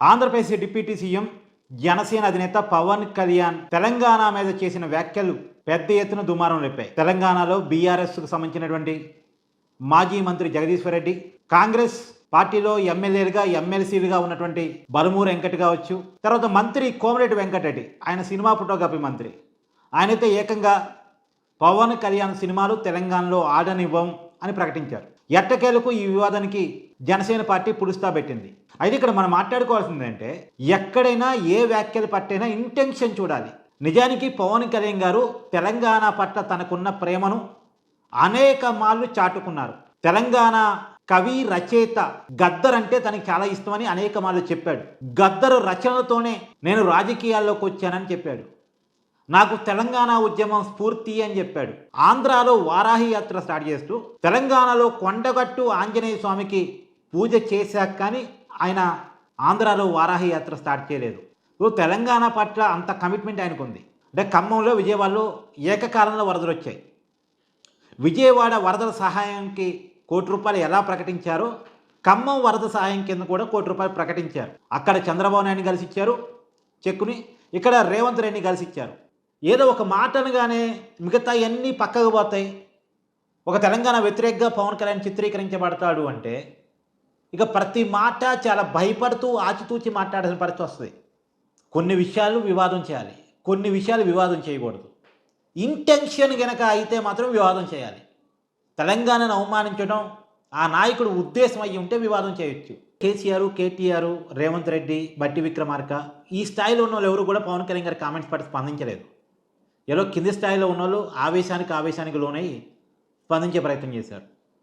Andhra Pradesh deputy CM Janasena అధినేత పవన్ కళ్యాణ్ తెలంగాణ మీద చేసిన వ్యాఖ్యలు పెద్ద ఎత్తున దుమారం రేపాయి. తెలంగాణలో బీఆర్ఎస్కు సంబంధించినటువంటి మాజీ మంత్రి జగదీశ్వర్ రెడ్డి కాంగ్రెస్ పార్టీలో ఎమ్మెల్యేలుగా ఎమ్మెల్సీలుగా ఉన్నటువంటి బలమూరు వెంకట్ కావచ్చు తర్వాత మంత్రి కోమరెడ్డి వెంకటరెడ్డి ఆయన సినిమా ఫోటోగ్రఫీ మంత్రి. ఆయనైతే ఏకంగా పవన్ కళ్యాణ్ సినిమాలు తెలంగాణలో ఆడనివ్వం అని ప్రకటించారు. ఎట్టకేలకు ఈ వివాదానికి జనసేన పార్టీ పుడుస్తా పెట్టింది. అయితే ఇక్కడ మనం మాట్లాడుకోవాల్సింది అంటే ఎక్కడైనా ఏ వ్యాఖ్యలు పట్టైనా ఇంటెన్షన్ చూడాలి. నిజానికి పవన్ కళ్యాణ్ గారు తెలంగాణ పట్ల తనకున్న ప్రేమను అనేక మార్లు చాటుకున్నారు. తెలంగాణ కవి రచయిత గద్దర్ అంటే తనకి చాలా ఇష్టమని అనేక మార్లు చెప్పాడు. గద్దరు రచనలతోనే నేను రాజకీయాల్లోకి వచ్చానని చెప్పాడు. నాకు తెలంగాణ ఉద్యమం స్ఫూర్తి అని చెప్పాడు. ఆంధ్రాలో వారాహి యాత్ర స్టార్ట్ చేస్తూ తెలంగాణలో కొండగట్టు ఆంజనేయ స్వామికి పూజ చేశాక కానీ ఆయన ఆంధ్రాలో వారాహి యాత్ర స్టార్ట్ చేయలేదు. సో తెలంగాణ పట్ల అంత కమిట్మెంట్ ఆయనకు ఉంది అంటే ఖమ్మంలో విజయవాడలో ఏకకాలంలో వరదలు వచ్చాయి. విజయవాడ వరదల సహాయానికి కోటి రూపాయలు ఎలా ప్రకటించారో ఖమ్మం వరద సహాయం కింద కూడా కోటి రూపాయలు ప్రకటించారు. అక్కడ చంద్రబాబు నాయుడు కలిసి ఇచ్చారు. చెక్కుని ఇక్కడ రేవంత్ రెడ్డిని కలిసి ఇచ్చారు. ఏదో ఒక మాట అనగానే మిగతా అన్నీ పక్కకు పోతాయి. ఒక తెలంగాణ వ్యతిరేకంగా పవన్ కళ్యాణ్ చిత్రీకరించబడతాడు అంటే ఇక ప్రతి మాట చాలా భయపడుతూ ఆచితూచి మాట్లాడాల్సిన పరిస్థితి వస్తుంది. కొన్ని విషయాలు వివాదం చేయాలి కొన్ని విషయాలు వివాదం చేయకూడదు. ఇంటెన్షన్ గనక అయితే మాత్రం వివాదం చేయాలి. తెలంగాణను అవమానించడం ఆ నాయకుడు ఉద్దేశం అయ్యి ఉంటే వివాదం చేయొచ్చు. కేసీఆర్ కేటీఆర్ రేవంత్ రెడ్డి బట్టి విక్రమార్క ఈ స్థాయిలో ఉన్న వాళ్ళు ఎవరు కూడా పవన్ కళ్యాణ్ గారి కామెంట్స్ పట్టి స్పందించలేదు. ఏదో కింది స్థాయిలో ఉన్న వాళ్ళు ఆవేశానికి ఆవేశానికి లోనై స్పందించే ప్రయత్నం చేశారు.